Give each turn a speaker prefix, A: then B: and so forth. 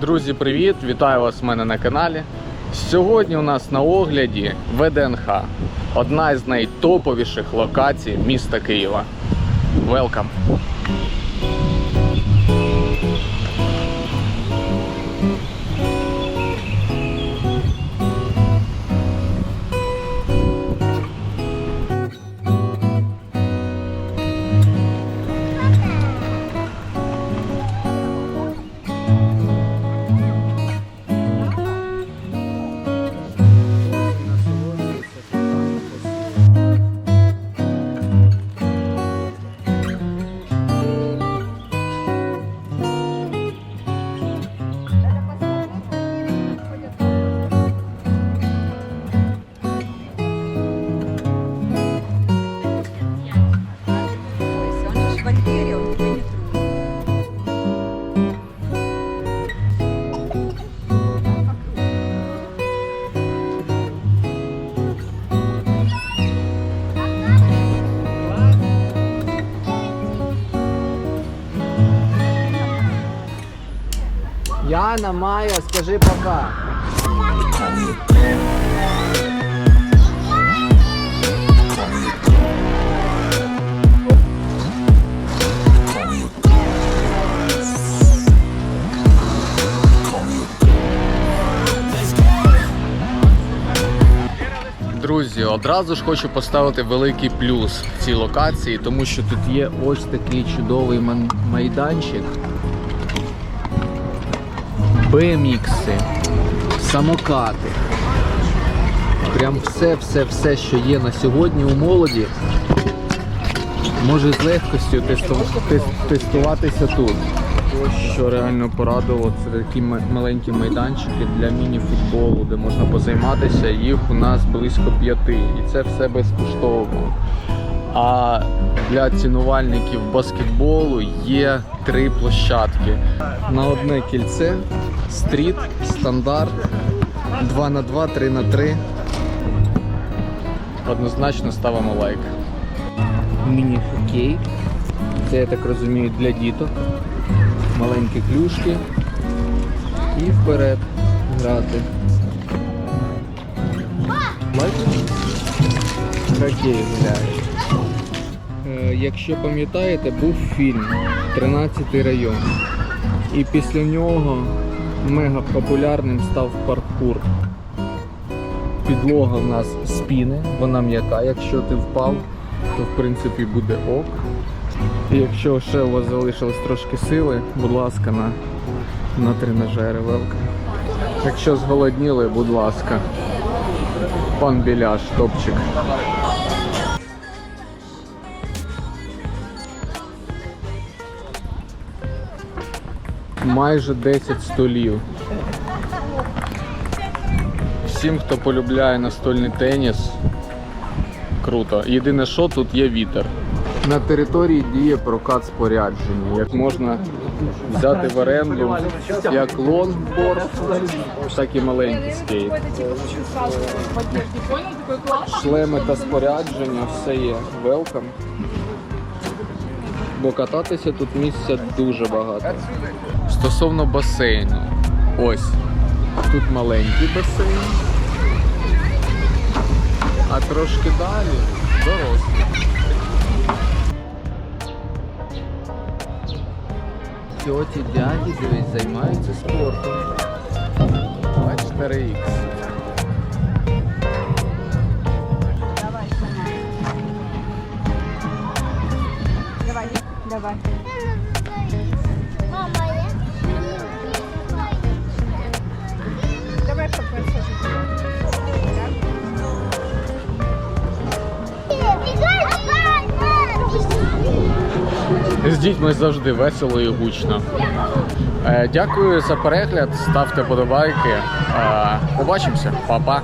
A: Друзі, привіт! Вітаю вас в мене на каналі. Сьогодні у нас на огляді ВДНХ, одна з найтоповіших локацій міста Києва. Welcome! Яна, Майя, скажи пока. Друзі, одразу ж хочу поставити великий плюс в цій локації, тому що тут є ось такий чудовий майданчик. BMX, самокати. Прям все, все, все, що є на сьогодні у молоді, може з легкостю тестуватися тут. Що реально порадило, це такі маленькі майданчики для міні-футболу, де можна позайматися. Їх у нас близько п'яти. І це все безкоштовно. А для цінувальників баскетболу є три площадки. На одне кільце, стріт, стандарт, 2 на 2 3 на 3 Однозначно ставимо лайк. Міні-хокей. Це, я так розумію, для діток. Маленькі клюшки. І вперед грати. Хокей гуляє. Е, Якщо пам'ятаєте, був фільм 13 район. І після нього мега популярним став паркур. Підлога в нас спіни, вона м'яка. Якщо ти впав, то в принципі буде ок. І якщо ще у вас залишилось трошки сили, будь ласка, на, на тренажери велка. Якщо зголодніли, будь ласка. Пан Біляш, топчик. Майже 10 столів. Всім, хто полюбляє настольний теніс, круто. Єдине, що тут є вітер. На території діє прокат спорядження. Як можна взяти в оренду як лонгборд, так і маленький скейт. Шлеми та спорядження, все є. Welcome бо кататися тут місця дуже багато. Стосовно басейну, ось тут маленький басейн, а трошки далі дорослий. Тьоті, дяді, дивись, займаються спортом. 24Х.
B: Давай, давай. Давай попасажу.
A: З дітьми завжди весело і гучно. Е, Дякую за перегляд, ставте подобайки. Е, Побачимося, Па-па.